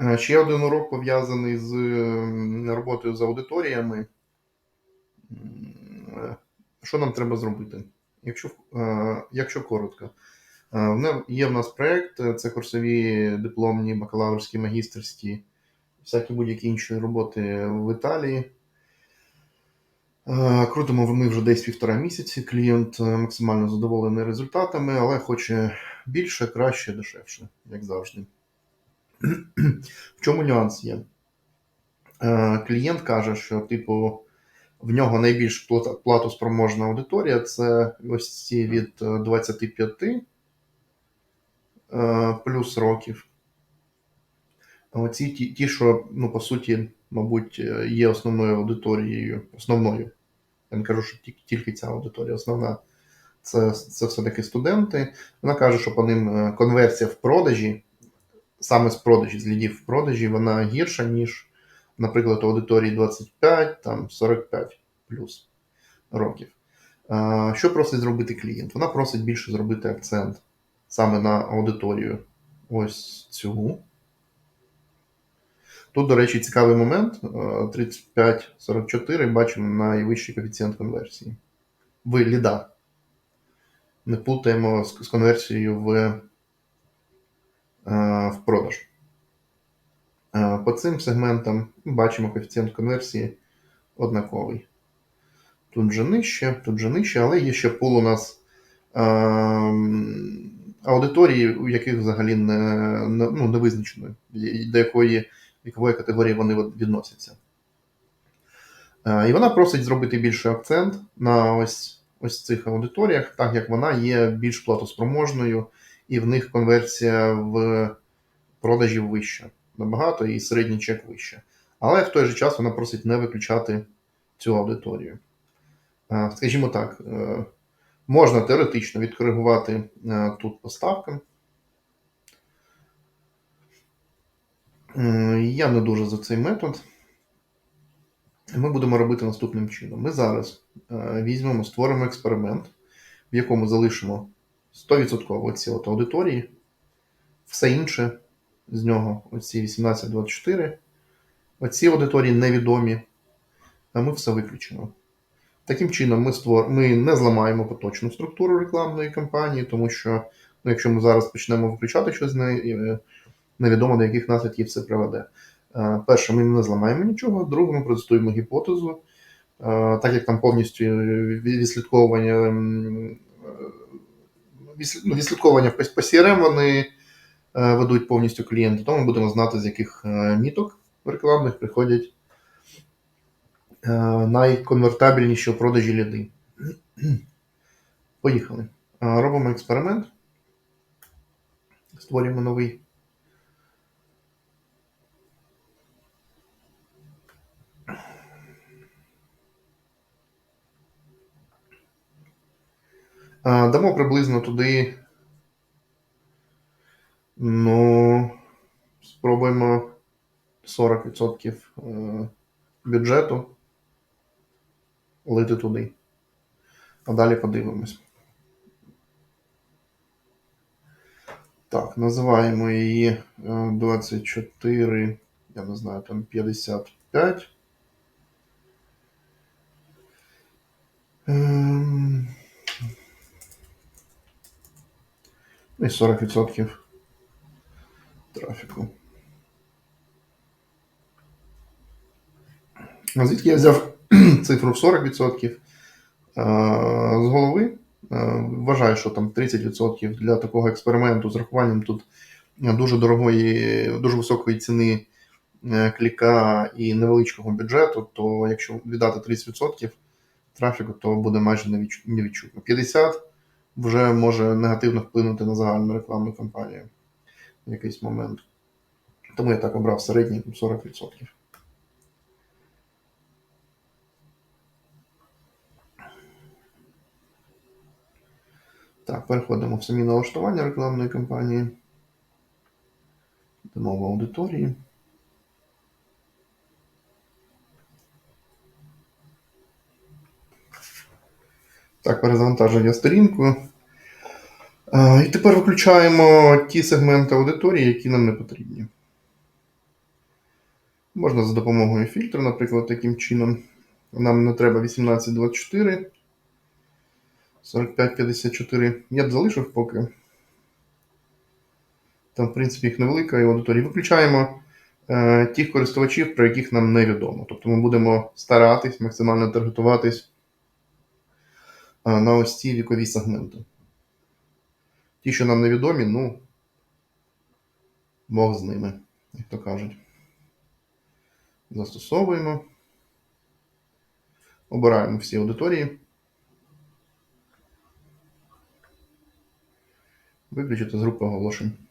Е, Ще один урок пов'язаний з роботою з аудиторіями. Е, Що нам треба зробити? Якщо, е, якщо коротко, є в нас проєкт, це курсові дипломні, бакалаврські, магістерські, всякі будь-які інші роботи в Італії. Крутимо ми вже десь півтора місяці. Клієнт максимально задоволений результатами, але хоче більше, краще, дешевше, як завжди. В чому нюанс є? Е, Клієнт каже, що, типу, в нього найбільш платоспроможна аудиторія це ось ці від е, 25 е, плюс років. Оці ті, ті, що, ну, по суті, мабуть, е, є основною аудиторією, основною. Я не кажу, що тільки, ця аудиторія основна. Це, це все-таки студенти. Вона каже, що по ним е, конверсія в продажі, саме з продажі, з лідів в продажі, вона гірша, ніж, наприклад, аудиторії 25, там 45 плюс років. Що просить зробити клієнт? Вона просить більше зробити акцент саме на аудиторію. Ось цю. Тут, до речі, цікавий момент. Е, 35-44 бачимо найвищий коефіцієнт конверсії. В ліда. Не плутаємо з, конверсією в, в продаж. Е, По цим сегментам бачимо коефіцієнт конверсії однаковий. Тут же нижче, тут же нижче, але є ще пул у нас е, аудиторії, у яких взагалі не, ну, не визначено, до якої вікової категорії вони відносяться. Е, І вона просить зробити більший акцент на ось, ось цих аудиторіях, так як вона є більш платоспроможною, і в них конверсія в продажі вища набагато, і середній чек вище. Але в той же час вона просить не виключати цю аудиторію. Е, Скажімо так, е, можна теоретично відкоригувати е, тут поставки. Я не дуже за цей метод. Ми будемо робити наступним чином. Ми зараз візьмемо, створимо експеримент, в якому залишимо 100% ці от аудиторії, все інше з нього, оці 18-24, оці аудиторії невідомі, а ми все виключимо. Таким чином, ми, створ... ми не зламаємо поточну структуру рекламної кампанії, тому що ну, якщо ми зараз почнемо виключати щось з неї, е, невідомо до яких наслідків це приведе. Е, Перше, ми не зламаємо нічого, друге, ми протестуємо гіпотезу. Е, Так як там повністю відслідковування м, е, відслід- ну, відслідковування по CRM вони е, ведуть повністю клієнти, тому ми будемо знати, з яких е, міток рекламних приходять е, найконвертабельніші у продажі ліди. Поїхали. Е, Робимо експеримент. Створюємо новий. Дамо приблизно туди. Ну, спробуємо 40% е, бюджету лити туди. А далі подивимось. Так, називаємо її е, 24, я не знаю, там 55. І 40% трафіку. А звідки я взяв цифру в 40%? Е, З голови вважаю, що там 30% для такого експерименту з рахуванням тут дуже дорогої, дуже високої ціни е, кліка і невеличкого бюджету, то якщо віддати 30% трафіку, то буде майже невідч- невідчутно. 50% вже може негативно вплинути на загальну рекламну кампанію в якийсь момент. Тому я так обрав середній 40%. Так, переходимо в самі налаштування рекламної кампанії. Йдемо в аудиторії. Так, перезавантажив я сторінку. Е, І тепер виключаємо ті сегменти аудиторії, які нам не потрібні. Можна за допомогою фільтру, наприклад, таким чином. Нам не треба 1824, 4554. Я б залишив поки. Там, в принципі, їх невелика і аудиторія. Виключаємо е, тих користувачів, про яких нам невідомо. Тобто ми будемо старатись максимально таргетуватись на ось ці вікові сегменти. Ті, що нам невідомі, ну, Бог з ними, як то кажуть. Застосовуємо. Обираємо всі аудиторії. Виключити з групи оголошень.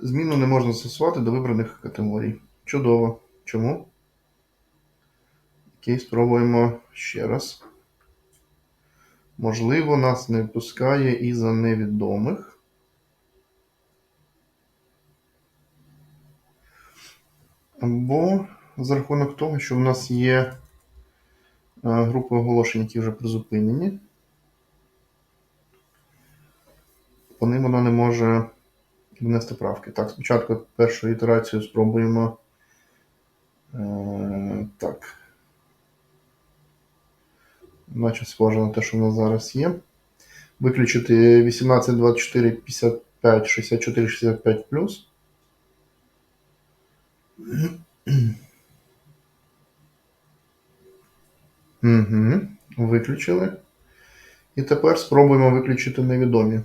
Зміну не можна застосувати до вибраних категорій. Чудово. Чому? Окей, спробуємо ще раз. Можливо, нас не пускає із-за невідомих. Або за рахунок того, що в нас є е, групи оголошень, які вже призупинені. По ним вона не може внести правки. Так, спочатку першу ітерацію спробуємо. Е, так. Наче схоже на те, що в нас зараз є. Виключити 18, 24, 55, 64, 65 плюс. Угу. Виключили. І тепер спробуємо виключити невідомі.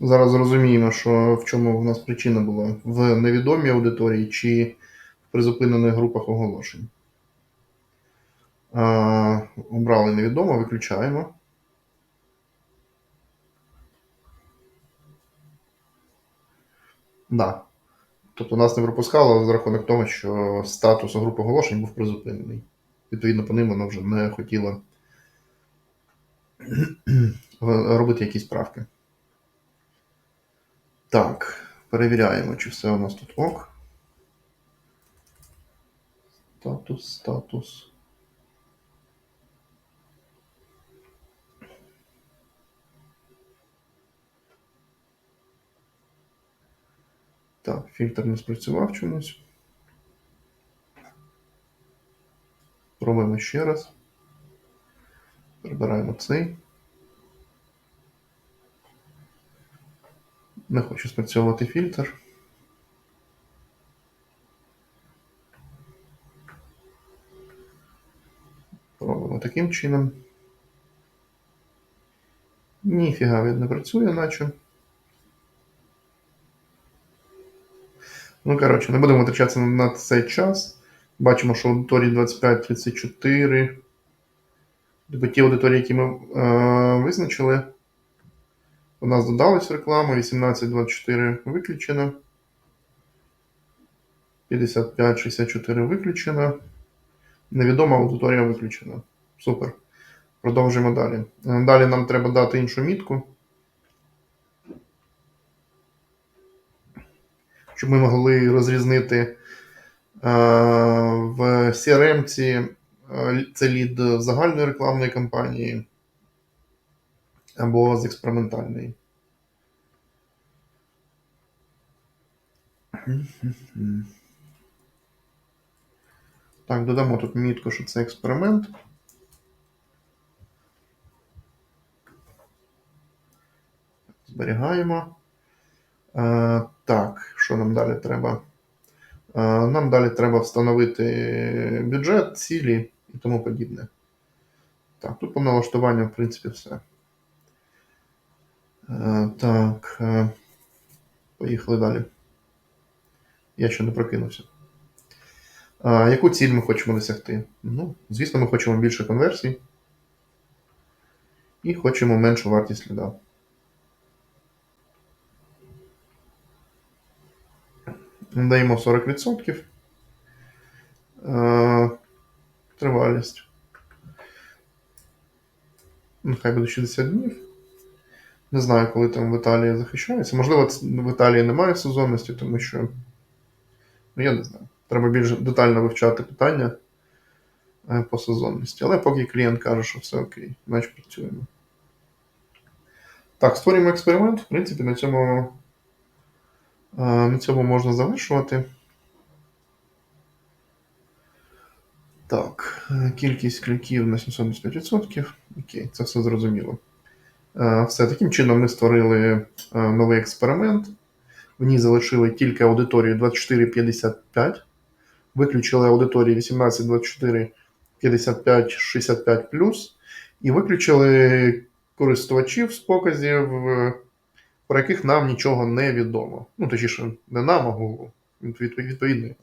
Зараз зрозуміємо, що в чому в нас причина була в невідомій аудиторії чи в призупинених групах оголошень. Обрали невідомо, виключаємо. Да. Тобто нас не пропускало за рахунок того, що статус групи оголошень був призупинений. Відповідно, по ним воно вже не хотіло робити якісь правки. Так, перевіряємо, чи все у нас тут ок. Статус, статус. Так, фільтр не спрацював чомусь. Пробуємо ще раз. Прибираємо цей. Не хочу спрацьовувати фільтр. Пробуємо таким чином. Ніфіга він не працює, наче. Ну, коротше, не будемо витрачатися на цей час. Бачимо, що аудиторії 25-34. Тобто ті аудиторії, які ми е, визначили, у нас додалась реклама, 18-24 виключено. 55-64 виключено. Невідома аудиторія виключена. Супер. Продовжуємо далі. Е, Далі нам треба дати іншу мітку. Щоб ми могли розрізнити е, в CRM е, це лід загальної рекламної кампанії або з експериментальної. Так, додамо тут мітку, що це експеримент. Зберігаємо. Е, так, що нам далі треба? Е, нам далі треба встановити бюджет, цілі і тому подібне. Так, тут по налаштуванню, в принципі, все. Е, так. Е, поїхали далі. Я ще не прокинувся. А, яку ціль ми хочемо досягти? Ну, звісно, ми хочемо більше конверсій. І хочемо меншу вартість ліда. Даємо 40%. Е, Тривалість. Нехай буде 60 днів. Не знаю, коли там в Італії захищається. Можливо, в Італії немає сезонності, тому що. Ну, я не знаю. Треба більш детально вивчати питання. е, по сезонності. Але поки клієнт каже, що все окей, значить працюємо. Так, створюємо експеримент. В принципі, на цьому, е, на цьому можна завершувати. Так, е, кількість кліків на 725%. Окей, це все зрозуміло. Е, Все, таким чином ми створили е, новий експеримент. В ній залишили тільки аудиторію 24-55, виключили аудиторію 18-24, 55-65 і виключили користувачів з показів, е, про яких нам нічого не відомо. Ну, точніше, не нам, а Google. Відповідно.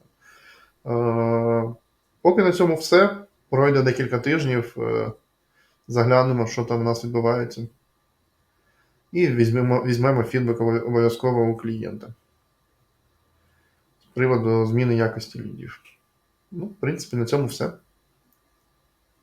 Поки на цьому все. Пройде декілька тижнів. Заглянемо, що там у нас відбувається. І візьмемо, візьмемо фідбек обов'язково у клієнта з приводу зміни якості лідів. Ну, в принципі, на цьому все.